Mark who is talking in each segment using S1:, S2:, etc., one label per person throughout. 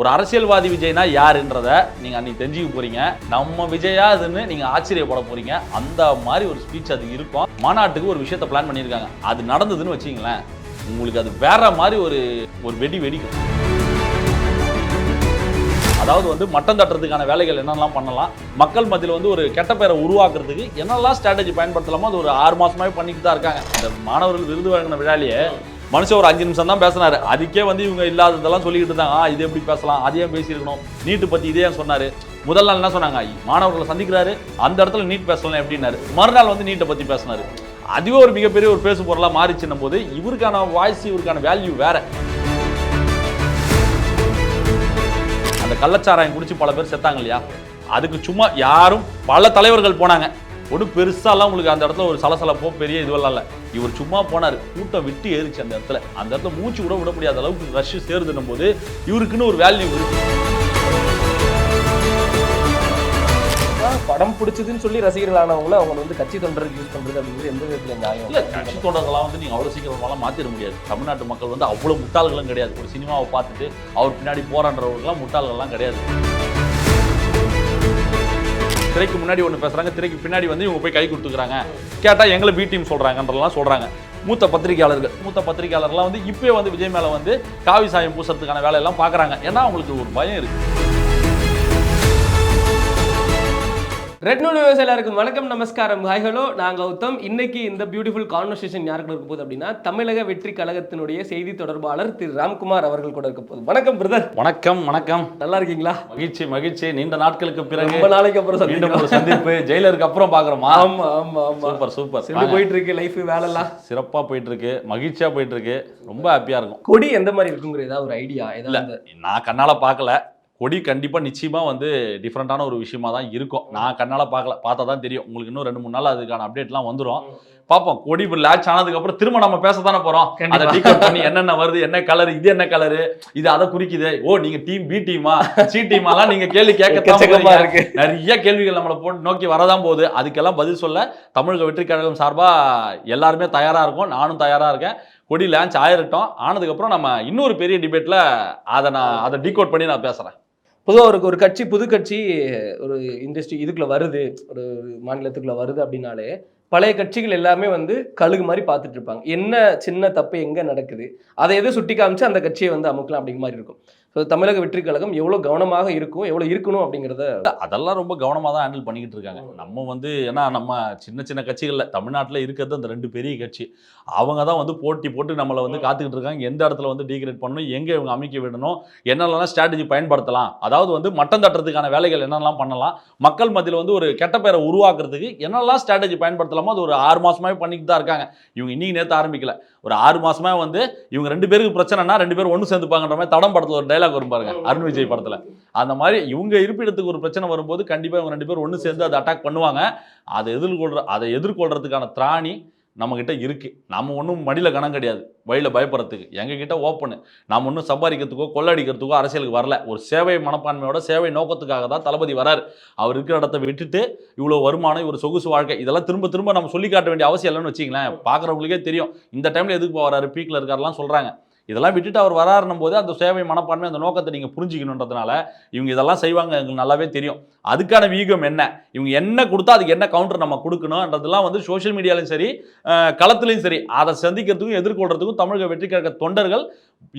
S1: ஒரு அரசியல்வாதி விஜய்னா யாருன்றத நீங்க அன்னைக்கு தெரிஞ்சுக்க போறீங்க. நம்ம விஜயா அதுன்னு நீங்க ஆச்சரியப்பட போறீங்க. அந்த மாதிரி ஒரு ஸ்பீச் அது இருக்கும். மாநாட்டுக்கு ஒரு விஷயத்த பிளான் பண்ணியிருக்காங்க. அது நடந்ததுன்னு வச்சுங்களேன் உங்களுக்கு அது வேற மாதிரி ஒரு ஒரு வெடி வெடிக்கும். அதாவது வந்து மட்டம் தட்டுறதுக்கான வேலைகள் என்னெல்லாம் பண்ணலாம். மக்கள் மத்தியில் வந்து ஒரு கெட்ட பேரை உருவாக்குறதுக்கு என்னெல்லாம் ஸ்ட்ராட்டஜி பயன்படுத்தலாமோ அது ஒரு ஆறு மாதமாகவே பண்ணிட்டு தான் இருக்காங்க. இந்த மாணவர்கள் விருது வழங்கின விழாலேயே மனுஷன் ஒரு அஞ்சு நிமிஷம் தான் பேசினாரு. அதுக்கே வந்து இவங்க இல்லாததெல்லாம் சொல்லிக்கிட்டு இருந்தாங்க. ஆ இது எப்படி பேசலாம்? அதையே பேசியிருக்கணும்? நீட்டு பத்தி இதே சொன்னார் சொன்னாரு? முதல் நாள் என்ன சொன்னாங்க? மாணவர்களை சந்திக்கிறாரு. அந்த இடத்துல நீட் பேசலாம் எப்படின்னாரு. மறுநாள் வந்து நீட்டை பத்தி பேசினாரு. அதுவே ஒரு மிகப்பெரிய ஒரு பேசு பொருளாக மாறிச்சுன்னும் போது இவருக்கான வாய்ஸ் இவருக்கான வேல்யூ வேற. அந்த கள்ளச்சாராயம் குடிச்சு பல பேர் செத்தாங்க இல்லையா? அதுக்கு சும்மா யாரும் பல தலைவர்கள் போனாங்க. ஒன்றும் பெருசாலாம் உங்களுக்கு அந்த இடத்துல ஒரு சலசலப்போ பெரிய இதுவெல்லாம் இல்லை. இவர் சும்மா போனார். கூட்டம் விட்டு ஏறிச்சு அந்த இடத்துல. அந்த இடத்துல மூச்சு கூட விட முடியாத அளவுக்கு ரஷ் சேருதுன்னும் போது இவருக்குன்னு ஒரு வேல்யூ இருக்கு.
S2: படம் பிடிச்சதுன்னு சொல்லி ரசிகர்களானவங்கள அவங்க வந்து கட்சி தொண்டருக்கு யூஸ் பண்றது அப்படிங்கிறது எந்த விதத்துல நியாயம்?
S1: இல்ல கட்சி தொண்டர்களாம் வந்து நீங்க அவ்வளவு சீக்கிரமாலாம் மாத்திட முடியாது. தமிழ்நாட்டு மக்கள் வந்து அவ்வளவு முட்டாள்களும் கிடையாது. ஒரு சினிமாவை பார்த்துட்டு அவர் பின்னாடி போராடுறவர்கள்லாம் முட்டாள்கள்லாம் கிடையாது. திரைக்கு முன்னாடி ஒன்று பேசுகிறாங்க திரைக்கு பின்னாடி வந்து இவங்க போய் கை கொடுத்துக்கிறாங்க. கேட்டால் எங்களை பி டீம் சொல்கிறாங்கன்றலாம் சொல்கிறாங்க மூத்த பத்திரிகையாளர்கள் மூத்த பத்திரிகையாளர்லாம் வந்து இப்போயே வந்து விஜய் மேலே வந்து காவி சாயம் பூசறதுக்கான வேலையெல்லாம் பார்க்குறாங்க ஏன்னா அவங்களுக்கு ஒரு பயம் இருக்குது
S2: ரெட் நூல் எல்லாருக்கும் வணக்கம் நமஸ்காரம். ஹாய் ஹலோ நான் கௌதம். இன்னைக்கு இந்த பியூட்டிஃபுல் கான்வர்சேஷன் யாருக்கு இருக்க போகுது அப்படின்னா தமிழக வெற்றி கழகத்தினுடைய செய்தி தொடர்பாளர் திரு ராம்குமார் அவர்கள் கூட இருக்க போகுது. வணக்கம் பிரதர்
S1: வணக்கம் வணக்கம்.
S2: நல்லா இருக்கீங்களா?
S1: மகிழ்ச்சி மகிழ்ச்சி. நீண்ட நாட்களுக்கு பிறகு
S2: ரொம்ப நாளைக்கு அப்புறம்
S1: மீண்டும் ஒரு. சந்திப்பு. ஜெயிலருக்கு அப்புறம் பாக்குறோமா
S2: ஆமா ஆமா ஆமா.
S1: Super super.
S2: எப்படி போயிட்டு இருக்கு லைஃப் வேலைலாம்.
S1: சிறப்பா போயிட்டு இருக்கு மகிழ்ச்சியா போயிட்டு இருக்கு ரொம்ப ஹாப்பியா இருக்கும்.
S2: கொடி எந்த மாதிரி இருக்குங்கிற ஏதாவது ஒரு ஐடியா
S1: இல்ல
S2: ஏதாவது
S1: நான் கண்ணால பார்க்கல. கொடி கண்டிப்பா நிச்சயமா வந்து டிஃப்ரெண்டான ஒரு விஷயமா தான் இருக்கும். நான் கண்ணால பார்க்கல பார்த்தா தான் தெரியும். உங்களுக்கு இன்னும் ரெண்டு மூணு நாள் அதுக்கான அப்டேட்லாம் வந்துரும். பார்ப்போம். கொடி இப்போ லேட்ச் ஆனதுக்கு அப்புறம் திரும்ப நம்ம பேச தானே போறோம். அதை. டீகோட் பண்ணி என்னென்ன வருது என்ன கலர் இது என்ன கலரு இது அதை குறிக்குது. ஓ நீங்க டீம் பி டீமா சி டீமாலாம் நீங்க கேள்வி கேட்க
S2: இருக்கு.
S1: நிறைய கேள்விகள் நம்மளை போட்டு நோக்கி வரதான் போகுது. அதுக்கெல்லாம் பதில் சொல்ல தமிழக வெற்றி கழகம் சார்பா எல்லாருமே தயாரா இருக்கும். நானும் தயாரா இருக்கேன். கொடி லான்ச் ஆயிரட்டும். ஆனதுக்கப்புறம் நம்ம இன்னொரு பெரிய டிபேட்ல அதை நான் அதை டீகோட் பண்ணி நான் பேசுறேன்.
S2: பொதுவாக ஒரு ஒரு கட்சி புது கட்சி ஒரு இண்டஸ்ட்ரி இதுக்குள்ள வருது ஒரு மாநிலத்துக்குள்ள வருது அப்படின்னாலே பழைய கட்சிகள் எல்லாமே வந்து கழுகு மாதிரி பார்த்துட்டு இருப்பாங்க. என்ன சின்ன தப்பு எங்க நடக்குது? அதை எது சுட்டி காமிச்சு அந்த கட்சியை வந்து அமுக்கலாம் அப்படிங்கிற மாதிரி இருக்கும். ஸோ தமிழக வெற்றி கழகம் எவ்வளோ கவனமாக இருக்கும் எவ்வளோ இருக்கணும் அப்படிங்கிறத
S1: அதெல்லாம் ரொம்ப கவனமாக தான் ஹேண்டில் பண்ணிக்கிட்டு இருக்காங்க. நம்ம வந்து ஏன்னா நம்ம சின்ன சின்ன கட்சிகளில் தமிழ்நாட்டில் இருக்கிறது அந்த ரெண்டு பெரிய கட்சி. அவங்க தான் வந்து போட்டி போட்டு நம்மளை வந்து காத்துக்கிட்டு இருக்காங்க. எந்த இடத்துல வந்து டீக்ரேட் பண்ணணும் எங்கே இவங்க அமைக்க விடணும் என்னென்னலாம் ஸ்ட்ராட்டஜி பயன்படுத்தலாம். அதாவது வந்து மட்டம் தட்டுறதுக்கான வேலைகள் என்னென்னலாம் பண்ணலாம். மக்கள் மத்தியில் வந்து ஒரு கெட்ட பேரை உருவாக்குறதுக்கு என்னெல்லாம் ஸ்ட்ராட்டஜி பயன்படுத்தலாமோ அது ஒரு ஆறு மாசமாவே பண்ணிக்கிட்டு தான் இருக்காங்க. இவங்க இன்னைக்கு நேற்று ஆரம்பிக்கல. ஒரு ஆறு மாசமா வந்து இவங்க ரெண்டு பேருக்கு பிரச்சனைனா ரெண்டு பேரும் ஒன்று சேர்ந்துப்பாங்கன்ற மாதிரி தடம் படத்தில் ஒரு டைலாக் வரும் பாருங்க அருண் விஜய் படத்தில். அந்த மாதிரி இவங்க இருப்பிடத்துக்கு ஒரு பிரச்சனை வரும்போது கண்டிப்பாக இவங்க ரெண்டு பேரும் ஒன்று சேர்ந்து அதை அட்டாக் பண்ணுவாங்க. அதை எதிர்கொள்ற அதை எதிர்கொள்றதுக்கான திராணி நம்மக்கிட்ட இருக்குது நம்ம ஒன்றும் மடியில் கணம் கிடையாது. வழியில் பயப்படுறதுக்கு. எங்ககிட்ட ஓப்பனு நம்ம ஒன்றும் சம்பாதிக்கிறதுக்கோ கொள்ளடிக்கிறதுக்கோ அரசியலுக்கு வரல. ஒரு சேவை மனப்பான்மையோட சேவை நோக்கத்துக்காக தான் தளபதி வரார். அவர் இருக்கிற இடத்த விட்டுட்டு இவ்வளோ வருமானம் இவர் சொகுசு வாழ்க்கை இதெல்லாம் திரும்ப திரும்ப நம்ம சொல்லி காட்ட வேண்டிய அவசியம் இல்லைன்னு வச்சிங்களேன் பார்க்குறவங்களுக்கே தெரியும். இந்த டைமில் எதுக்கு போகிறாரு பீக்கில் இருக்காருலாம் சொல்கிறாங்க இதெல்லாம் விட்டுட்டு அவர் வராருன்னும் போது அந்த சேவை மனப்பான்மை அந்த நோக்கத்தை நீங்கள் புரிஞ்சுக்கணுன்றதுனால இவங்க இதெல்லாம் செய்வாங்க எங்களுக்கு நல்லாவே தெரியும். அதுக்கான வீகம் என்ன? இவங்க என்ன கொடுத்தா அதுக்கு என்ன கவுண்டர் நம்ம கொடுக்கணுன்றதெல்லாம் வந்து சோஷியல் மீடியாலையும் சரி களத்துலையும் சரி அதை சந்திக்கிறதுக்கும் எதிர்கொள்றதுக்கும் தமிழக வெற்றி கழக தொண்டர்கள்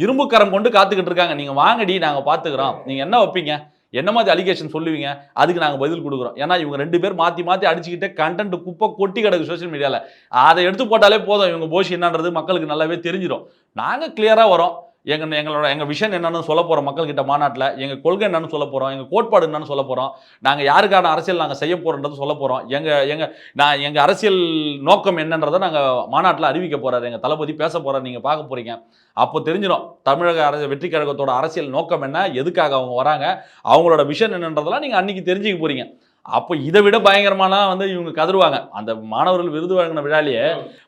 S1: இரும்புக்கரம் கொண்டு காத்துக்கிட்டு இருக்காங்க. நீங்கள் வாங்கடி நாங்கள் பார்த்துக்கிறோம் நீங்கள் என்ன வைப்பீங்க? என்ன மாதிரி அலிகேஷன் சொல்லுவீங்க? அதுக்கு நாங்கள் பதில் கொடுக்குறோம். ஏன்னா இவங்க ரெண்டு பேர் மாற்றி மாற்றி அடிச்சுக்கிட்டே கண்டென்ட் குப்பை கொட்டி கிடக்கு சோஷியல் மீடியாவில் அதை எடுத்து போட்டாலே போதும். இவங்க போஷி என்னன்றது மக்களுக்கு நல்லாவே தெரிஞ்சிடும். நாங்கள் கிளியராக வரோம். எங்கள் எங்களோட எங்கள் விஷன் என்னென்னு சொல்ல போகிறோம் மக்கள்கிட்ட மாநாட்டில். எங்கள் கொள்கை என்னென்னு சொல்ல போகிறோம் எங்கள் கோட்பாடு என்னென்னு சொல்ல போகிறோம் நாங்கள் யாருக்கான அரசியல் நாங்கள் செய்ய போகிறோன்றது சொல்ல போகிறோம் எங்கள் எங்கள் நான் எங்கள் அரசியல் நோக்கம் என்னன்றதை நாங்கள் மாநாட்டில் அறிவிக்க போகிறார் எங்கள் தளபதி பேச போகிறார் நீங்கள் பார்க்க போகிறீங்க அப்போ தெரிஞ்சிடும் தமிழக அரசு வெற்றி கழகத்தோட அரசியல் நோக்கம் என்ன எதுக்காக அவங்க வராங்க அவங்களோட விஷன் என்னன்றதெல்லாம் நீங்கள் அன்றைக்கி தெரிஞ்சுக்க போகிறீங்க அப்போ இதை விட பயங்கரமான வந்து இவங்க கதருவாங்க. அந்த மாணவர்கள் விருது வழங்கின விழாலேயே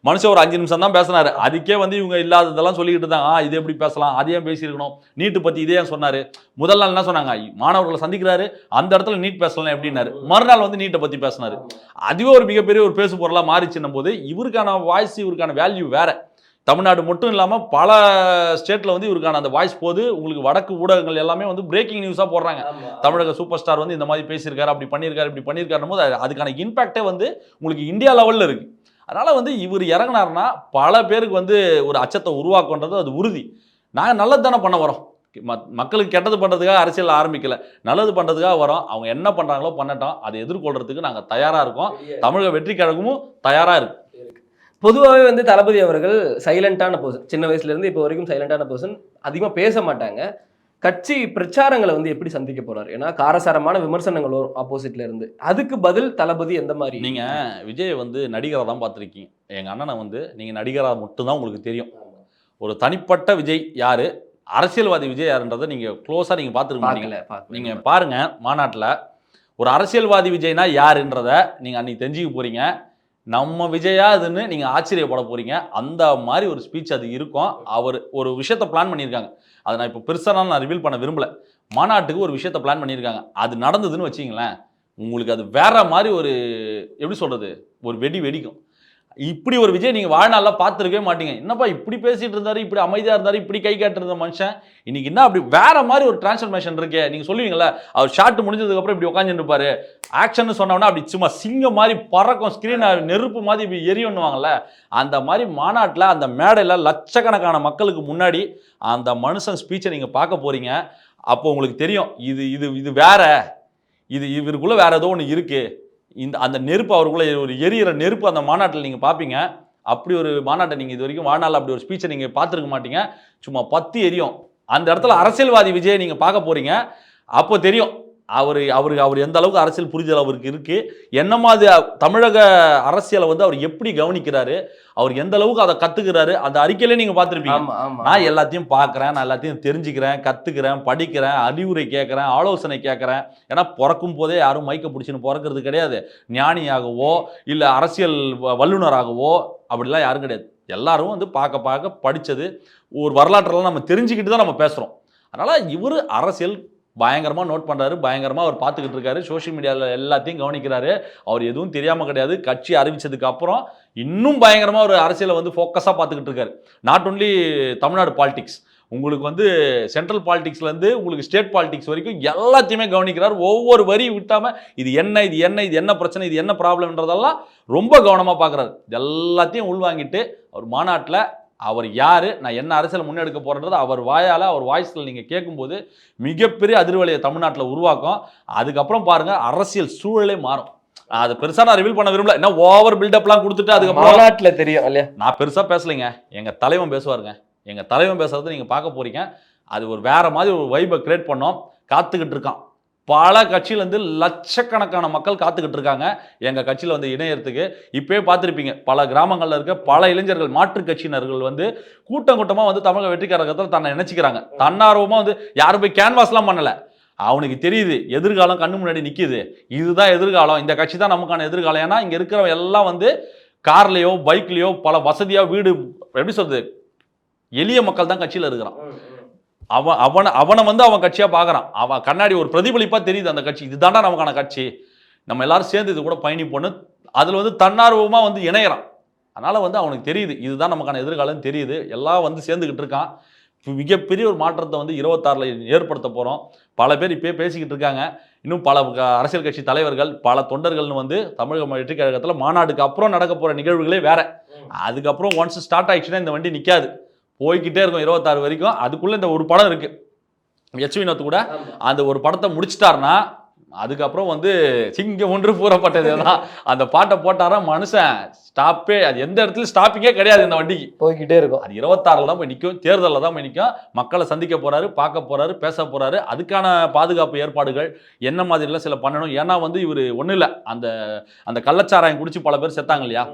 S1: மனுஷன் ஒரு அஞ்சு நிமிஷம் தான் பேசினாரு. அதுக்கே வந்து இவங்க இல்லாததெல்லாம் சொல்லிக்கிட்டு இருந்தாங்க. ஆ இது எப்படி பேசலாம்? அதையும் பேசியிருக்கணும்? நீட்டு பற்றி இதே சொன்னார் சொன்னாரு? முதல் நாள் என்ன சொன்னாங்க? மாணவர்களை சந்திக்கிறாரு. அந்த இடத்துல நீட் பேசலாம் எப்படின்னாரு. மறுநாள் வந்து நீட்டை பற்றி பேசினாரு. அதுவே ஒரு மிகப்பெரிய ஒரு பேசு பொருளாக மாறிச்சுன்னும் போது இவருக்கான வாய்ஸ் இவருக்கான வேல்யூ வேற. தமிழ்நாடு மட்டும் இல்லாமல் பல ஸ்டேட்டில் வந்து இவருக்கான அந்த வாய்ஸ் போது உங்களுக்கு வடக்கு ஊடகங்கள் எல்லாமே வந்து பிரேக்கிங் நியூஸாக போடுறாங்க. தமிழக சூப்பர் ஸ்டார் வந்து இந்த மாதிரி பேசியிருக்காரு அப்படி பண்ணியிருக்காரு இப்படி பண்ணியிருக்காரு போது அது- அதுக்கான இம்பாக்டே வந்து உங்களுக்கு இந்தியா லெவலில் இருக்கு. அதனால வந்து இவர் இறங்குனாருன்னா பல பேருக்கு வந்து ஒரு அச்சத்தை உருவாக்குன்றது அது உறுதி. நாங்கள் நல்லது தானே பண்ண வரோம். மக்களுக்கு கெட்டது பண்ணுறதுக்காக அரசியல் ஆரம்பிக்கல. நல்லது பண்ணுறதுக்காக வரோம். அவங்க என்ன பண்ணுறாங்களோ பண்ணட்டும். அதை எதிர்கொள்றதுக்கு நாங்கள் தயாராக இருக்கோம். தமிழக வெற்றி கழகமும் தயாராக இருக்கு.
S2: பொதுவாகவே வந்து தளபதி அவர்கள் சைலண்டான பர்சன் சின்ன வயசுல இருந்து இப்போ வரைக்கும் சைலண்டான பர்சன் அதிகமாக பேச மாட்டாங்க. கட்சி பிரச்சாரங்களை வந்து எப்படி சந்திக்க போறாரு? ஏன்னா காரசாரமான விமர்சனங்கள் வரும் ஆப்போசிட்ல இருந்து. அதுக்கு பதில் தளபதி எந்த மாதிரி?
S1: நீங்க விஜய் வந்து நடிகராக தான் பார்த்துருக்கீங்க. எங்கள் அண்ணனை வந்து நீங்கள் நடிகராக மட்டும்தான் உங்களுக்கு தெரியும். ஒரு தனிப்பட்ட விஜய் யாரு? அரசியல்வாதி விஜய் யாருன்றதை நீங்கள் க்ளோஸாக நீங்கள் பார்த்துருக்க மாட்டீங்க
S2: பார்க்கல பார்க்கல.
S1: நீங்க பாருங்க மாநாட்டில் ஒரு அரசியல்வாதி விஜய்னா யாருன்றத நீங்க அன்னைக்கு தெரிஞ்சுக்க போறீங்க. நம்ம விஜயா அதுன்னு நீங்கள் ஆச்சரியப்பட போகிறீங்க அந்த மாதிரி ஒரு ஸ்பீச் அது இருக்கும். அவர் ஒரு விஷயத்த பிளான் பண்ணியிருக்காங்க. அதை நான் இப்போ பெருசாக நான் ரிவீல் பண்ண விரும்பலை. மாநாட்டுக்கு ஒரு விஷயத்த பிளான் பண்ணியிருக்காங்க. அது நடந்ததுன்னு வச்சிங்களேன் உங்களுக்கு அது வேற மாதிரி ஒரு எப்படி சொல்கிறது ஒரு வெடி வெடிக்கும். இப்படி ஒரு விஜய் நீங்கள் வாழ்நாளில் பார்த்துருக்கவே மாட்டீங்க. என்னப்பா இப்படி பேசிகிட்டு இருந்தார் இப்படி அமைதியாக இருந்தார் இப்படி கை காட்டிருந்த மனுஷன். இன்னைக்கு என்ன அப்படி வேற மாதிரி ஒரு டிரான்ஸ்ஃபர்மேஷன் இருக்கே. நீங்கள் சொல்லுவீங்களா அவர் ஷார்ட் முடிஞ்சதுக்கப்புறம் இப்படி உட்காந்துருப்பாரு ஆக்ஷன் சொன்னோம்னா அப்படி சும்மா சிங்கம் மாதிரி பறக்கும் ஸ்கிரீன் நெருப்பு மாதிரி இப்படி எரியுன்னுவாங்கல்ல அந்த மாதிரி மாநாட்டில் அந்த மேடையில் லட்சக்கணக்கான மக்களுக்கு முன்னாடி அந்த மனுஷன் ஸ்பீச்சை நீங்கள் பார்க்க போகிறீங்க அப்போ உங்களுக்கு தெரியும் இது இது இது வேற. இது இவருக்குள்ளே வேறு ஏதோ ஒன்று இருக்குது இந்த அந்த நெருப்பு அவருக்குள்ளே ஒரு எரியிற நெருப்பு அந்த மாநாட்டில் நீங்கள் பார்ப்பீங்க. அப்படி ஒரு மாநாட்டை நீங்கள் இது வரைக்கும் வாழ்நாள் அப்படி ஒரு ஸ்பீச்சை நீங்கள் பார்த்துருக்க மாட்டீங்க. சும்மா பத்து எரியும். அந்த இடத்துல அரசியல்வாதி விஜயை நீங்கள் பார்க்க போகிறீங்க அப்போ தெரியும் அவர் அவருக்கு அவர் எந்த அளவுக்கு அரசியல் புரிதல் அவருக்கு இருக்கு என்ன மாதிரி தமிழக அரசியலை வந்து அவர் எப்படி கவனிக்கிறாரு அவர் எந்த அளவுக்கு அதை கத்துக்கிறாரு அந்த அறிக்கையிலே நீங்க பார்த்துருப்பீங்க. நான் எல்லாத்தையும் பார்க்குறேன் நான் எல்லாத்தையும் தெரிஞ்சுக்கிறேன் கற்றுக்கிறேன் படிக்கிறேன் அறிவுரை கேட்குறேன் ஆலோசனை கேட்குறேன். ஏன்னா பிறக்கும் போதே யாரும் மைக்க பிடிச்சின்னு பிறக்கிறது கிடையாது. ஞானியாகவோ இல்லை அரசியல் வ- வல்லுனராகவோ அப்படிலாம் யாரும் கிடையாது. எல்லாரும் வந்து பார்க்க பார்க்க படித்தது ஒரு வரலாற்றெல்லாம் நம்ம தெரிஞ்சுக்கிட்டு தான் நம்ம பேசுகிறோம் அதனால் இவர் அரசியல் பயங்கரமாக நோட் பண்ணுறாரு பயங்கரமாக அவர் பார்த்துக்கிட்டு இருக்காரு. சோஷியல் மீடியாவில் எல்லாத்தையும் கவனிக்கிறாரு. அவர் எதுவும் தெரியாமல் கிடையாது. கட்சி அறிவித்ததுக்கப்புறம் இன்னும் பயங்கரமாக ஒரு அரசியலை வந்து ஃபோக்கஸாக பார்த்துக்கிட்டு இருக்காரு. நாட் ஒன்லி தமிழ்நாடு பாலிடிக்ஸ் உங்களுக்கு வந்து சென்ட்ரல் பாலிடிக்ஸ்லேருந்து உங்களுக்கு ஸ்டேட் பாலிடிக்ஸ் வரைக்கும் எல்லாத்தையுமே கவனிக்கிறார். ஒவ்வொரு வரி விட்டாமல் இது என்ன இது என்ன இது என்ன பிரச்சனை இது என்ன ப்ராப்ளம்ன்றதெல்லாம் ரொம்ப கவனமாக பார்க்குறாரு. எல்லாத்தையும் உள்வாங்கிட்டு அவர் மாநாட்டில் அவர் யார்? நான் என்ன அரசியல் முன்னெடுக்க போகிறன்றது அவர் வாயால் அவர் வாய்ஸில் நீங்கள் கேட்கும்போது மிகப்பெரிய அதிர்வலையை தமிழ்நாட்டில் உருவாக்கும். அதுக்கப்புறம் பாருங்கள் அரசியல் சூழலே மாறும். அது பெருசாக நான் ரிவீல் பண்ண விரும்பல. என்ன ஓவர் பில்டப்லாம் கொடுத்துட்டு அதுக்கப்புறம்
S2: மாநாட்டுல தெரியும் இல்லையா?
S1: நான் பெருசாக பேசலைங்க. எங்கள் தலைவன் பேசுவாருங்க. எங்கள் தலைவன் பேசுறதை நீங்கள் பார்க்க போறீங்க. அது ஒரு வேற மாதிரி ஒரு வைபை கிரியேட் பண்ணோம். காத்துக்கிட்டு இருக்கான். பல கட்சியிலேருந்து லட்சக்கணக்கான மக்கள் காத்துக்கிட்டு இருக்காங்க. எங்கள் கட்சியில் வந்து இணையறதுக்கு இப்போயே பார்த்துருப்பீங்க. பல கிராமங்களில் இருக்க பல இளைஞர்கள் மாற்றுக் கட்சியினர்கள் வந்து கூட்டம் கூட்டமாக வந்து தமிழக வெற்றிக்காரகத்தில் தன்னை நினச்சிக்கிறாங்க தன்னார்வமாக வந்து யாரும் போய் கேன்வாஸ்லாம் பண்ணலை. அவனுக்கு தெரியுது எதிர்காலம் கண்ணு முன்னாடி நிற்கிது இதுதான் எதிர்காலம். இந்த கட்சி தான் நமக்கான எதிர்காலம். ஏன்னா இங்கே இருக்கிறவங்க எல்லாம் வந்து கார்லேயோ பைக்லேயோ பல வசதியாக வீடு எப்படி சொல்றது எளிய மக்கள் தான் கட்சியில் இருக்கிறான். அவன் அவனை அவனை வந்து அவன் கட்சியாக பார்க்குறான் அவன் கண்ணாடி ஒரு பிரதிபலிப்பாக தெரியுது அந்த கட்சி. இதுதான்டா நமக்கான கட்சி. நம்ம எல்லாரும் சேர்ந்து இது கூட பயணிப்போன்னு அதில் வந்து தன்னார்வமாக வந்து இணையறான். அதனால் வந்து அவனுக்கு தெரியுது. இதுதான் நமக்கான எதிர்காலம் தெரியுது. எல்லாம் வந்து சேர்ந்துக்கிட்டு இருக்கான். மிகப்பெரிய ஒரு மாற்றத்தை வந்து இருபத்தாறில் ஏற்படுத்த போகிறோம் பல பேர் இப்போயே பேசிக்கிட்டு இருக்காங்க. இன்னும் பல அரசியல் கட்சி தலைவர்கள் பல தொண்டர்கள்னு வந்து தமிழக வெற்றி கழகத்தில் மாநாடுக்கு அப்புறம் நடக்க போகிற நிகழ்வுகளே வேற. அதுக்கப்புறம் ஒன்ஸ் ஸ்டார்ட் ஆயிடுச்சுன்னா இந்த வண்டி நிற்காது போய்க்கிட்டே இருக்கும் இருபத்தாறு வரைக்கும். அதுக்குள்ளே இந்த ஒரு படம் இருக்கு. எச் வினோத் கூட அந்த ஒரு படத்தை முடிச்சிட்டாருன்னா அதுக்கப்புறம் வந்து சிங்கம் ஒன்று பூரப்பட்டது தான் அந்த பாட்டை போட்டாரா மனுஷன். ஸ்டாப்பே அது எந்த இடத்துல ஸ்டாப்பிங்கே கிடையாது இந்த வண்டிக்கு.
S2: போய்கிட்டே இருக்கும்.
S1: அது இருபத்தாறில் தான் போய் நிற்கும் தேர்தலில் தான் போய் நிற்கும் மக்களை சந்திக்க போறாரு பார்க்க போறாரு பேச போறாரு. அதுக்கான பாதுகாப்பு ஏற்பாடுகள் என்ன மாதிரிலாம் சில பண்ணணும். ஏன்னா வந்து இவர் ஒன்றும் இல்லை. அந்த அந்த கள்ளச்சாராயம் குடிச்சு பல பேர் செத்தாங்க இல்லையா?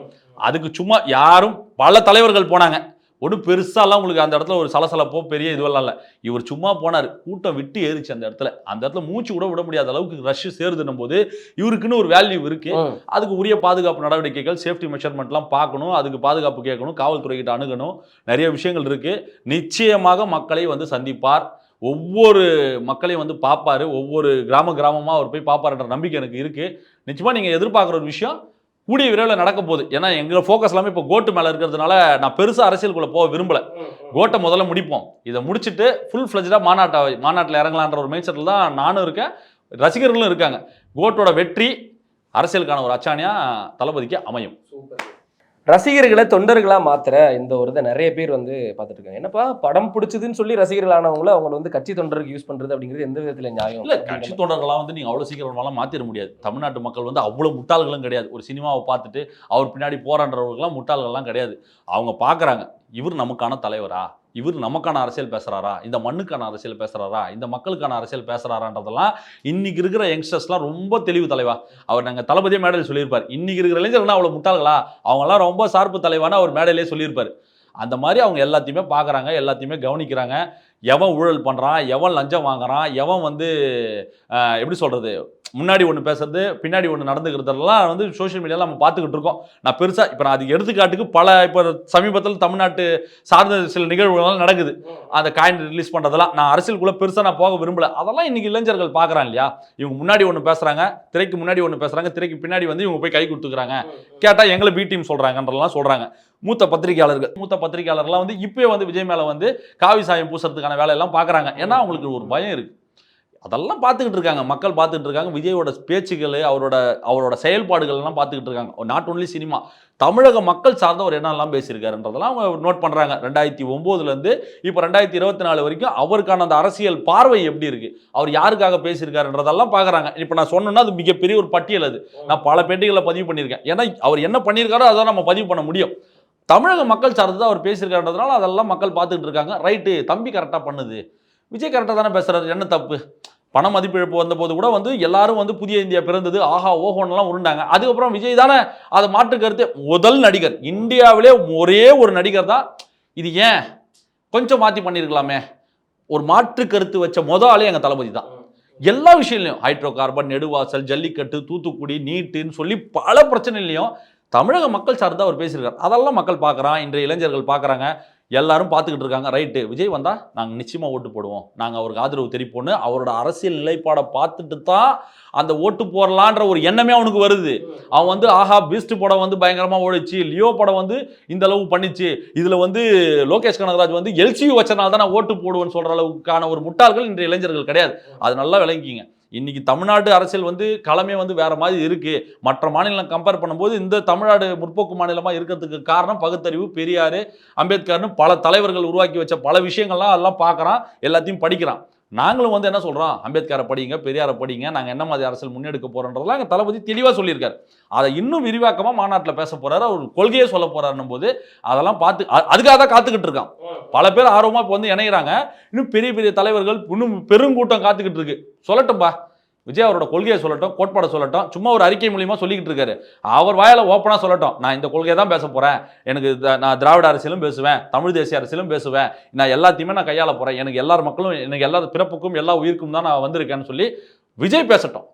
S1: அதுக்கு சும்மா யாரும் பல தலைவர்கள் போனாங்க. ஒன்றும் பெருசாலாம் உங்களுக்கு அந்த இடத்துல ஒரு சலசலப்போ பெரிய இதுவெல்லாம் இல்லை. இவர் சும்மா போனார். கூட்டம் விட்டு ஏறிச்சு அந்த இடத்துல. அந்த இடத்துல மூச்சு கூட விட முடியாத அளவுக்கு ரஷ் சேருதுன்னும் போது இவருக்குன்னு ஒரு வேல்யூ இருக்கு. அதுக்கு உரிய பாதுகாப்பு நடவடிக்கைகள் சேஃப்டி மெஷர்மெண்ட்லாம் பார்க்கணும். அதுக்கு பாதுகாப்பு கேட்கணும். காவல்துறைகிட்ட அணுகணும். நிறைய விஷயங்கள் இருக்கு. நிச்சயமாக மக்களை வந்து சந்திப்பார். ஒவ்வொரு மக்களையும் வந்து பார்ப்பாரு. ஒவ்வொரு கிராம கிராமமாக அவர் போய் பார்ப்பாருன்ற நம்பிக்கை எனக்கு இருக்கு. நிச்சயமா நீங்க எதிர்பார்க்குற ஒரு விஷயம் கூடிய விரைவில் நடக்க போகுது. ஏன்னா எங்களை ஃபோக்கஸ் எல்லாமே இப்போ கோட்டு மேலே இருக்கிறதுனால நான் பெருசாக அரசியலுக்குள்ளே போக விரும்பல. கோட்டை முதல்ல முடிப்போம். இதை முடிச்சுட்டு ஃபுல் ஃப்ளஜாக மாநாட்டை மாநாட்டில் இறங்கலான்ற ஒரு மைண்ட் செட்டில் தான் நானும் இருக்கேன். ரசிகர்களும் இருக்காங்க. கோட்டோட வெற்றி அரசியலுக்கான ஒரு அச்சாணியாக தளபதிக்கு அமையும்.
S2: ரசிகர்களை தொண்டர்களாக மாத்திர இந்த ஒரு இதை நிறைய பேர் வந்து பார்த்துட்டு இருக்காங்க என்னப்பா படம் பிடிச்சதுன்னு சொல்லி ரசிகர்களானவங்கள அவங்களை அவங்க வந்து கட்சி தொண்டருக்கு யூஸ் பண்ணுறது அப்படிங்கிறது எந்த விதத்தில் நியாயம்?
S1: இல்லை கட்சி தொண்டர்களாக வந்து நீங்கள் அவ்வளோ சீக்கிரமாலாம் மாற்றிட முடியாது. தமிழ்நாட்டு மக்கள் வந்து அவ்வளோ முட்டாள்களும் கிடையாது. ஒரு சினிமாவை பார்த்துட்டு அவர் பின்னாடி போராடுறவர்களுக்கெல்லாம் முட்டாள்கள்லாம் கிடையாது. அவங்க பார்க்குறாங்க இவர் நமக்கான தலைவரா? இவர் நமக்கான அரசியல் பேசுகிறாரா இந்த மண்ணுக்கான அரசியல் பேசுகிறாரா இந்த மக்களுக்கான அரசியல் பேசுகிறாரான்றதெல்லாம் இன்றைக்கி இருக்கிற யங்ஸ்டர்ஸ்லாம் ரொம்ப தெளிவு தலைவா. அவர் நாங்கள் தளபதியே மேடையில் சொல்லியிருப்பார். இன்றைக்கி இருக்கிற இளைஞர்கள்லாம் அவ்வளோ முட்டாள்களா? அவங்களாம் ரொம்ப சார்பு தலைவான அவர் மேடையிலே சொல்லியிருப்பார். அந்த மாதிரி அவங்க எல்லாத்தையுமே பார்க்குறாங்க எல்லாத்தையுமே கவனிக்கிறாங்க. எவன் ஊழல் பண்ணுறான் எவன் லஞ்சம் வாங்குறான்? எவன் வந்து எப்படி சொல்கிறது முன்னாடி ஒன்று பேசுறது பின்னாடி ஒன்று நடந்துக்கிறதெல்லாம் வந்து சோஷியல் மீடியாவில் நம்ம பார்த்துக்கிட்டு இருக்கோம். நான் பெருசாக இப்போ நான் அது எடுத்துக்காட்டுக்கு பல இப்போ சமீபத்தில் தமிழ்நாட்டு சார்ந்த சில நிகழ்வுகள்லாம் நடக்குது. அந்த காயின் ரிலீஸ் பண்ணுறதெல்லாம் நான் அரசியலுக்குள்ளே பெருசாக நான் போக விரும்பல. அதெல்லாம் இன்னைக்கு இளைஞர்கள் பார்க்குறான் இல்லையா? இவங்க முன்னாடி ஒன்று பேசுகிறாங்க திரைக்கு முன்னாடி ஒன்று பேசுகிறாங்க திரைக்கு பின்னாடி வந்து இவங்க போய் கை கொடுத்துக்கிறாங்க. கேட்டால் எங்களை பி டீம் சொல்கிறாங்கன்றலாம் சொல்கிறாங்க மூத்த பத்திரிகையாளர்கள் மூத்த பத்திரிகையாளர்லாம் வந்து இப்போயே வந்து விஜய் மேலே வந்து காவி சாயம் பூசுறதுக்கான வேலையெல்லாம் பார்க்குறாங்க. ஏன்னா அவங்களுக்கு ஒரு பயம் இருக்குது அதெல்லாம் பார்த்துக்கிட்டு இருக்காங்க. மக்கள் பார்த்துக்கிட்டு இருக்காங்க. விஜயோட பேச்சுகள் அவரோட அவரோட செயல்பாடுகள் எல்லாம் பார்த்துக்கிட்டு இருக்காங்க. நாட் ஒன்லி சினிமா தமிழக மக்கள் சார்ந்த ஒரு என்னெல்லாம் பேசியிருக்காருன்றதெல்லாம் அவங்க நோட் பண்ணுறாங்க ரெண்டாயிரத்தி ஒம்போதுலேருந்து இப்போ ரெண்டாயிரத்தி இருபத்தி நாலு வரைக்கும் அவருக்கான அந்த அரசியல் பார்வை எப்படி இருக்கு? அவர் யாருக்காக பேசியிருக்காருன்றதெல்லாம் பார்க்குறாங்க. இப்போ நான் சொன்னேன்னா அது மிகப்பெரிய ஒரு பட்டியல் அது. நான் பல பேட்டிகளை பதிவு பண்ணியிருக்கேன். ஏன்னா அவர் என்ன பண்ணியிருக்காரோ அதை நம்ம பதிவு பண்ண முடியும். தமிழக மக்கள் சார்ந்து தான் அவர் பேசியிருக்காருன்றதுனால அதெல்லாம் மக்கள் பார்த்துக்கிட்டு இருக்காங்க. ரைட்டு தம்பி கரெக்டாக பண்ணுது. விஜய் கரெக்டாக தானே பேசுகிறாரு என்ன தப்பு? பண மதிப்பிழப்பு வந்தபோது கூட வந்து எல்லாரும் வந்து புதிய இந்தியா பிறந்தது ஆஹா ஓஹோன்லாம் உருண்டாங்க. அதுக்கப்புறம் விஜய் தானே அதை மாற்று கருத்து முதல் நடிகர். இந்தியாவிலே ஒரே ஒரு நடிகர் தான். இது ஏன்? கொஞ்சம் மாற்றி பண்ணியிருக்கலாமே ஒரு மாற்று கருத்து வச்ச மொத ஆளே எங்கள் தளபதி தான். எல்லா விஷயத்துலையும் ஹைட்ரோ கார்பன் நெடுவாசல் ஜல்லிக்கட்டு தூத்துக்குடி நீட்டுன்னு சொல்லி பல பிரச்சனைலையும் தமிழக மக்கள் சார்ந்து அவர் பேசியிருக்காரு. அதெல்லாம் மக்கள் பார்க்குறான். இன்றைய இளைஞர்கள் பார்க்குறாங்க. எல்லாரும் பார்த்துக்கிட்டு இருக்காங்க. ரைட்டு விஜய் வந்தால் நாங்கள் நிச்சயமாக ஓட்டு போடுவோம். நாங்கள் அவருக்கு ஆதரவு தெரிவிப்போம்னு அவரோட அரசியல் நிலைப்பாடை பார்த்துட்டு தான் அந்த ஓட்டு போடலான்ற ஒரு எண்ணமே அவனுக்கு வருது. அவன் வந்து ஆஹா பீஸ்ட் படம் வந்து பயங்கரமாக ஓடிச்சு. லியோ படம் வந்து இந்த அளவு பண்ணிச்சு. இதில் வந்து லோகேஷ் கனகராஜ் வந்து எல்சியூ வச்சனால தான் நான் ஓட்டு போடுவேன்னு சொல்கிற அளவுக்கான ஒரு முட்டாள்கள் இன்றைய இளைஞர்கள் கிடையாது. அது நல்லா விளங்கிங்க இன்னைக்கு தமிழ்நாடு அரசியல் வந்து களமே வந்து வேற மாதிரி இருக்கு. மற்ற மாநிலம் கம்பேர் பண்ணும்போது இந்த தமிழ்நாடு முற்போக்கு மாநிலமா இருக்கிறதுக்கு காரணம் பகுத்தறிவு பெரியாரு அம்பேத்கர்னு பல தலைவர்கள் உருவாக்கி வச்ச பல விஷயங்கள்லாம் அதெல்லாம் பார்க்குறான் எல்லாத்தையும் படிக்கிறான். நாங்களும் வந்து என்ன சொல்கிறோம் அம்பேத்கரை படிங்க பெரியாரை படிங்க நாங்கள் என்ன மாதிரி அரசியல் முன்னெடுக்க போறோன்றதெல்லாம் எங்கள் தளபதி தெளிவாக சொல்லியிருக்காரு. அதை இன்னும் விரிவாக்கமாக மாநாட்டில் பேச போகிறாரு அவர் கொள்கையே சொல்ல போகிறாருன்னும் போது அதெல்லாம் பார்த்து அதுக்காக தான் காத்துக்கிட்டு இருக்கான். பல பேர் ஆர்வமாக இப்போ வந்து இணைகிறாங்க இன்னும் பெரிய பெரிய தலைவர்கள் இன்னும் பெருங்கூட்டம் காத்துக்கிட்டு இருக்கு. சொல்லட்டும்பா. விஜய் அவரோட கொள்கையை சொல்லட்டும் கோட்பாடை சொல்லட்டும் சும்மா ஒரு அறிக்கை மூலியமாக சொல்லிக்கிட்டு இருக்காரு. அவர் வாயால் ஓப்பனாக சொல்லட்டும். நான் இந்த கொள்கையை தான் பேச போகிறேன் எனக்கு நான் திராவிட அரசியலும் பேசுவேன் தமிழ் தேசிய அரசியலும் பேசுவேன். நான் எல்லாத்தையுமே நான் கையாள போகிறேன் எனக்கு எல்லார் மக்களும் எனக்கு எல்லா பிறப்புக்கும் எல்லா உயிருக்கும் தான் நான் வந்திருக்கேன்னு சொல்லி விஜய் பேசட்டும்.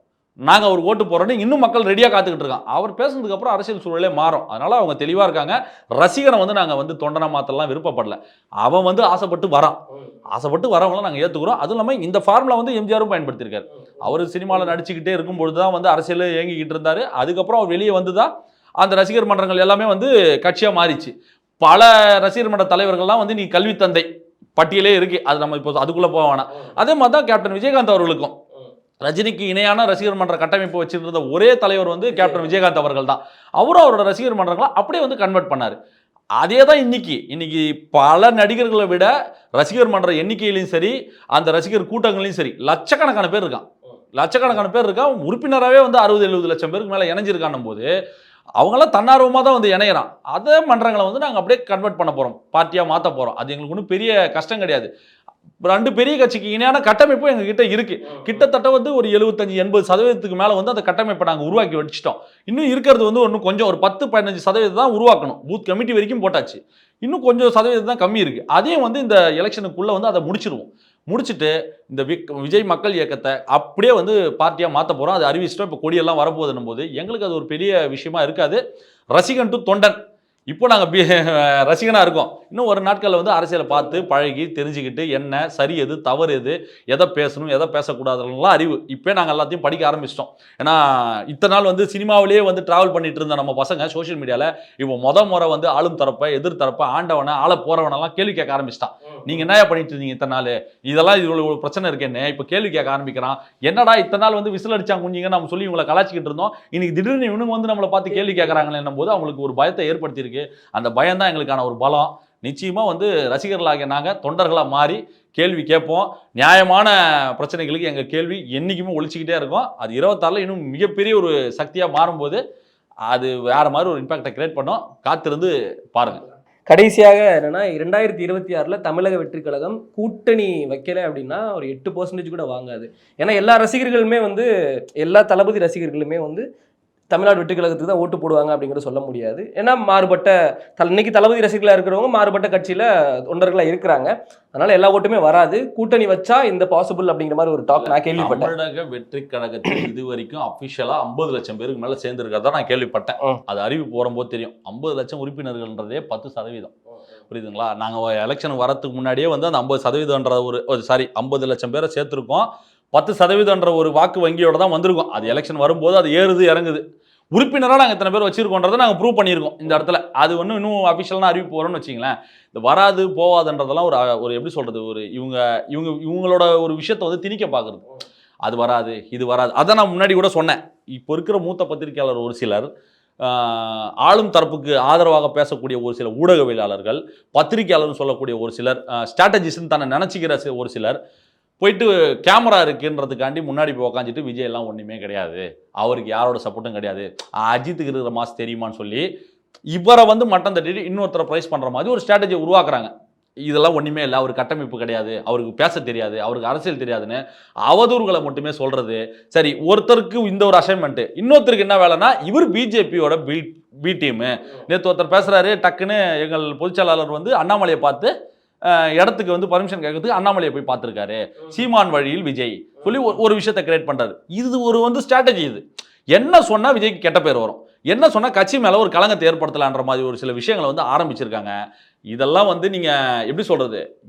S1: நாங்கள் அவர் ஓட்டு போகிறோன்னு இன்னும் மக்கள் ரெடியாக காத்துக்கிட்டு இருக்கான் அவர் பேசுனதுக்கப்புறம் அரசியல் சூழலே மாறும். அதனால் அவங்க தெளிவாக இருக்காங்க. ரசிகனை வந்து நாங்கள் வந்து தொண்டனை மாத்தலாம் விருப்பப்படல. அவன் வந்து ஆசைப்பட்டு வரான். ஆசைப்பட்டு வரவங்களாம் நாங்கள் ஏற்றுக்குறோம் அதுவும் இல்லாமல் இந்த ஃபார்முலா வந்து எம்ஜிஆரும் பயன்படுத்தியிருக்காரு. அவர் சினிமாவில் நடிச்சுக்கிட்டே இருக்கும்பொழுது தான் வந்து அரசியல் இயங்கிக்கிட்டு இருந்தார். அதுக்கப்புறம் அவர் வெளியே வந்து தான் அந்த ரசிகர் மன்றங்கள் எல்லாமே வந்து கட்சியாக மாறிச்சு. பல ரசிகர் மன்ற தலைவர்கள்லாம் வந்து நீ கல்வி தந்தை பட்டியலே இருக்கு அது நம்ம இப்போ அதுக்குள்ளே போக வேணாம். அதே மாதிரி தான் கேப்டன் விஜயகாந்த் அவர்களுக்கும். ரஜினிக்கு இணையான ரசிகர் மன்ற கட்டமைப்பு வச்சிருந்த ஒரே தலைவர் வந்து கேப்டன் விஜயகாந்த் அவர்கள் தான் அவரும் அவரோட ரசிகர் மன்றங்களை அப்படியே வந்து கன்வெர்ட் பண்ணார். அதே தான் இன்னைக்கு. இன்னைக்கு பல நடிகர்களை விட ரசிகர் மன்ற எண்ணிக்கையிலையும் சரி அந்த ரசிகர் கூட்டங்களையும் சரி லட்சக்கணக்கான பேர் இருக்கான் லட்சக்கணக்கான பேர் இருக்கா? உறுப்பினராகவே வந்து அறுபது எழுபது லட்சம் பேருக்கு மேலே இணைஞ்சிருக்கான போது அவங்களாம் தன்னார்வமாக தான் வந்து இணையிறான். அதே மன்றங்களை வந்து நாங்கள் அப்படியே கன்வெர்ட் பண்ண போகிறோம் பார்ட்டியாக மாற்ற போகிறோம் அது எங்களுக்கு ஒன்றும் பெரிய கஷ்டம் கிடையாது. ரெண்டு பெரிய கட்சிக்கு இணையான கட்டமைப்பு எங்ககிட்ட இருக்கு. கிட்டத்தட்ட வந்து ஒரு எழுபத்தஞ்சு எண்பது சதவீதத்துக்கு மேலே வந்து அந்த கட்டமைப்பை நாங்கள் உருவாக்கி வச்சுட்டோம். இன்னும் இருக்கிறது வந்து ஒன்றும் கொஞ்சம் ஒரு பத்து பதினஞ்சு சதவீதம் தான் உருவாக்கணும். பூத் கமிட்டி வரைக்கும் போட்டாச்சு. இன்னும் கொஞ்சம் சதவீதம் தான் கம்மி இருக்குது அதையும் வந்து இந்த எலெக்ஷனுக்குள்ளே வந்து அதை முடிச்சிருவோம். முடிச்சுட்டு இந்த விக்- விஜய் மக்கள் இயக்கத்தை அப்படியே வந்து பார்ட்டியாக மாற்ற போகிறோம் அது அறிவிச்சிட்டோம். இப்போ கொடியெல்லாம் வரப்போகுதுன்னும் போது எங்களுக்கு அது ஒரு பெரிய விஷயமா இருக்காது. ரசிகன் டு தொண்டன். இப்போ நாங்கள் பி ரசிகனாக இருக்கோம். இன்னும் ஒரு நாட்களில் வந்து அரசியலை பார்த்து பழகி தெரிஞ்சுக்கிட்டு என்ன சரி எது தவறு எது எதை பேசணும் எதை பேசக்கூடாதுலாம் அறிவு. இப்போ நாங்கள் எல்லாத்தையும் படிக்க ஆரம்பிச்சிட்டோம். ஏன்னா இத்தனை நாள் வந்து சினிமாவிலேயே வந்து ட்ராவல் பண்ணிட்டு இருந்த நம்ம பசங்க சோஷியல் மீடியாவில் இப்போ முத முறை வந்து ஆளும் தரப்பை எதிர் தரப்பை ஆண்டவனை ஆள போகிறவனெல்லாம் கேள்வி கேட்க ஆரம்பிச்சிட்டான். நீங்கள் என்ன பண்ணிட்டு இருந்தீங்க இத்தனை நாள்? இதெல்லாம் இவ்வளோ இவ்வளோ பிரச்சனை இருக்கேன்னு இப்போ கேள்வி கேட்க ஆரம்பிக்கிறான். என்னடா இத்தனை நாள் வந்து விசில் அடிச்சாங்க குஞ்சிங்க நம்ம சொல்லி இவங்களை கலாச்சிக்கிட்டு இருந்தோம். இன்னைக்கு திடீர்னு இவனுங்க வந்து நம்மளை பார்த்து கேள்வி கேட்குறாங்களேன்னும் போது அவங்களுக்கு ஒரு பயத்தை ஏற்படுத்தியிருக்கு. அந்த பயம் தான் எங்களுக்கான ஒரு பலம். நிச்சயமாக வந்து ரசிகர்களாகிய நாங்கள் தொண்டர்களாக மாறி கேள்வி கேட்போம். நியாயமான பிரச்சனைகளுக்கு எங்கள் கேள்வி என்றைக்குமே ஒழிச்சிக்கிட்டே இருக்கும். அது இருபத்தாறில் இன்னும் மிகப்பெரிய ஒரு சக்தியாக மாறும்போது அது வேறு மாதிரி ஒரு இம்பாக்டை கிரியேட் பண்ணோம். காத்திருந்து பாருங்கள்
S2: கடைசியாக என்னென்னா ரெண்டாயிரத்தி இருபத்தி ஆறில் தமிழக வெற்றி கழகம் கூட்டணி வைக்கல அப்படின்னா ஒரு எட்டு பர்சன்டேஜ் கூட வாங்காது. ஏன்னா எல்லா ரசிகர்களுமே வந்து எல்லா தளபதி ரசிகர்களுமே வந்து தமிழ்நாடு வெற்றி கழகத்துக்கு தான் ஓட்டு போடுவாங்க அப்படிங்கிறத சொல்ல முடியாது. ஏன்னா மாறுபட்ட தல இன்னைக்கு தளபதி ரசிகர்களாக இருக்கிறவங்க மாறுபட்ட கட்சியில் தொண்டர்களாக இருக்கிறாங்க. அதனால எல்லா ஓட்டுமே வராது. கூட்டணி வச்சா இந்த பாசிபிள் அப்படிங்கிற மாதிரி ஒரு டாக் நான் கேள்விப்பட்டேன்.
S1: தமிழக வெற்றி கழகத்தில் இது வரைக்கும் அபிஷியலா ஐம்பது லட்சம் பேருக்கு மேல சேர்ந்திருக்கிறதா நான் கேள்விப்பட்டேன். அது அறிவிப்பு வரும்போது தெரியும். ஐம்பது லட்சம் உறுப்பினர்கள்ன்றதே பத்து சதவீதம். புரியுதுங்களா? நாங்க எலெக்ஷன் வரதுக்கு முன்னாடியே வந்து அந்த ஐம்பது சதவீதம்ன்ற ஒரு சாரி ஐம்பது லட்சம் பேரை சேர்த்திருக்கோம். பத்து சதவீதம்ன்ற ஒரு வாக்கு வங்கியோட தான் வந்திருக்கோம். அது எலெக்ஷன் வரும்போது அது ஏறுது இறங்குது. உறுப்பினராக நாங்கள் இத்தனை பேர் வச்சிருக்கோன்றதை நாங்கள் ப்ரூவ் பண்ணியிருக்கோம் இந்த இடத்துல. அது ஒன்றும் இன்னும் அஃபிஷியலான அறிவிப்பு வரும்னு வச்சிங்களேன் இந்த வராது போவாதுன்றதெல்லாம் ஒரு ஒரு எப்படி சொல்கிறது ஒரு இவங்க இவங்க இவங்களோட ஒரு விஷயத்தை வந்து திணிக்க பார்க்குறது அது வராது இது வராது. அதை நான் முன்னாடி கூட சொன்னேன். இப்போ இருக்கிற மூத்த பத்திரிகையாளர் ஒரு சிலர் ஆளும் தரப்புக்கு ஆதரவாக பேசக்கூடிய ஒரு சில ஊடகவியலாளர்கள் பத்திரிகையாளர்னு சொல்லக்கூடிய ஒரு சிலர் ஸ்ட்ராட்டஜிஸ்ட்னு தன்னை நினச்சிக்கிற ஒரு சிலர் போயிட்டு கேமரா இருக்குன்றதுக்காண்டி முன்னாடி போய் உக்காந்துட்டு விஜய் எல்லாம் ஒன்றுமே கிடையாது. அவருக்கு யாரோட சப்போர்ட்டும் கிடையாது. அஜித்துக்கு இருக்கிற மாசு தெரியுமான்னு சொல்லி இவரை வந்து மட்டம் தட்டிட்டு இன்னொருத்தரை ப்ரைஸ் பண்ணுற மாதிரி ஒரு ஸ்ட்ராட்டஜி உருவாக்குறாங்க. இதெல்லாம் ஒன்றுமே இல்லை. அவர் கட்டமைப்பு கிடையாது. அவருக்கு பேச தெரியாது. அவருக்கு அரசியல் தெரியாதுன்னு அவதூறுகளை மட்டுமே சொல்கிறது சரி ஒருத்தருக்கு இந்த ஒரு அசைன்மெண்ட்டு இன்னொருத்தருக்கு என்ன வேலைன்னா இவர் பிஜேபியோட பி பி டீமு நேற்று ஒருத்தர் பேசுகிறாரு டக்குன்னு எங்கள் பொதுச்செயலாளர் வந்து அண்ணாமலையை பார்த்து இடத்துக்கு வந்து பர்மிஷன் கேட்கறதுக்கு அண்ணாமலையை போய் பார்த்துருக்காரு. சீமான் வழியில் விஜய் சொல்லி ஒரு- ஒரு விஷயத்தை கிரியேட் பண்றாரு. இது ஒரு வந்து ஸ்ட்ராட்டஜி இது. என்ன சொன்னால் விஜய்க்கு கெட்ட பேர் வரும். என்ன சொன்னால் கட்சி மேலே ஒரு கலங்கத்தை ஏற்படுத்தலான்ற மாதிரி ஒரு சில விஷயங்களை வந்து ஆரம்பிச்சிருக்காங்க. இதெல்லாம் வந்து நீங்கள் எப்படி சொல்கிறது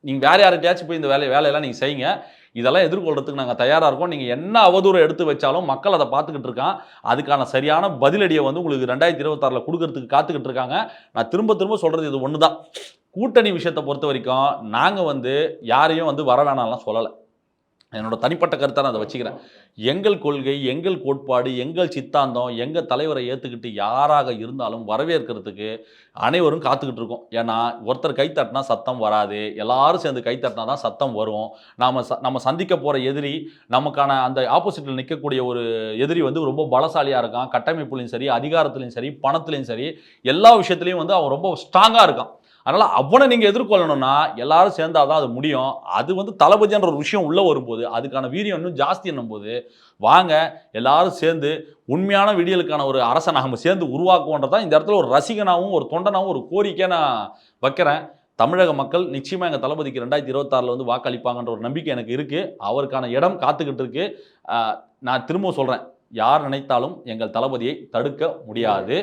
S1: நீங்கள் வேறு யார்கிட்டயாச்சும் போய் இந்த வேலை வேலையெல்லாம் நீங்கள் செய்யுங்க. இதெல்லாம் எதிர்கொள்றதுக்கு நாங்கள் தயாராக இருக்கோம். நீங்கள் என்ன அவதூறு எடுத்து வச்சாலும் மக்கள் அதை பார்த்துக்கிட்டு இருக்கான். அதுக்கான சரியான பதிலடியை வந்து உங்களுக்கு ரெண்டாயிரத்தி இருபத்தாறில் கொடுக்கறதுக்கு காத்துக்கிட்டு இருக்காங்க. நான் திரும்ப திரும்ப சொல்கிறது இது ஒன்று தான் கூட்டணி விஷயத்தை பொறுத்த வரைக்கும் நாங்கள் வந்து யாரையும் வந்து வர வேணாம்லாம் சொல்லலை. என்னோட தனிப்பட்ட கருத்தை நான் அதை வச்சுக்கிறேன். எங்கள் கொள்கை எங்கள் கோட்பாடு எங்கள் சித்தாந்தம் எங்கள் தலைவரை ஏற்றுக்கிட்டு யாராக இருந்தாலும் வரவேற்கிறதுக்கு அனைவரும் காத்துக்கிட்டு இருக்கோம். ஏன்னா ஒருத்தர் கை தட்டினா சத்தம் வராது. எல்லாரும் சேர்ந்து கை தட்டினா தான் சத்தம் வரும். நாம் ச நம்ம சந்திக்க போகிற எதிரி நமக்கான அந்த ஆப்போசிட்டில் நிற்கக்கூடிய ஒரு எதிரி வந்து ரொம்ப பலசாலியாக இருக்கான். கட்டமைப்புலையும் சரி அதிகாரத்துலையும் சரி பணத்துலையும் சரி எல்லா விஷயத்துலையும் வந்து அவன் ரொம்ப ஸ்ட்ராங்காக இருக்கான். அதனால் அவனை நீங்கள் எதிர்கொள்ளணும்னா எல்லாரும் சேர்ந்தாதான் அது முடியும். அது வந்து தளபதின்ற ஒரு விஷயம் உள்ளே வரும்போது அதுக்கான வீரியம் இன்னும் ஜாஸ்தி என்னும்போது வாங்க எல்லாரும் சேர்ந்து உண்மையான விடியலுக்கான ஒரு அரசை நாம் சேர்ந்து உருவாக்குவோன்றதான் இந்த இடத்துல ஒரு ரசிகனாகவும் ஒரு தொண்டனாகவும் ஒரு கோரிக்கையை நான் வைக்கிறேன். தமிழக மக்கள் நிச்சயமாக எங்கள் தளபதிக்கு ரெண்டாயிரத்தி இருபத்தாறில் வந்து வாக்களிப்பாங்கன்ற ஒரு நம்பிக்கை எனக்கு இருக்குது அவருக்கான இடம் காத்துக்கிட்டு இருக்கு. நான் திரும்ப சொல்கிறேன் யார் நினைத்தாலும் எங்கள் தளபதியை தடுக்க முடியாது.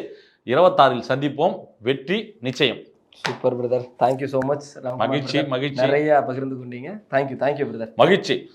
S1: இருபத்தாறில் சந்திப்போம். வெற்றி நிச்சயம்.
S2: Super brother thank you so much
S1: மகிழ்ச்சி மகிழ்ச்சி.
S2: நிறைய பகிர்ந்து கொண்டீங்க. தேங்க்யூ தேங்க்யூ பிரதர்
S1: மகிழ்ச்சி.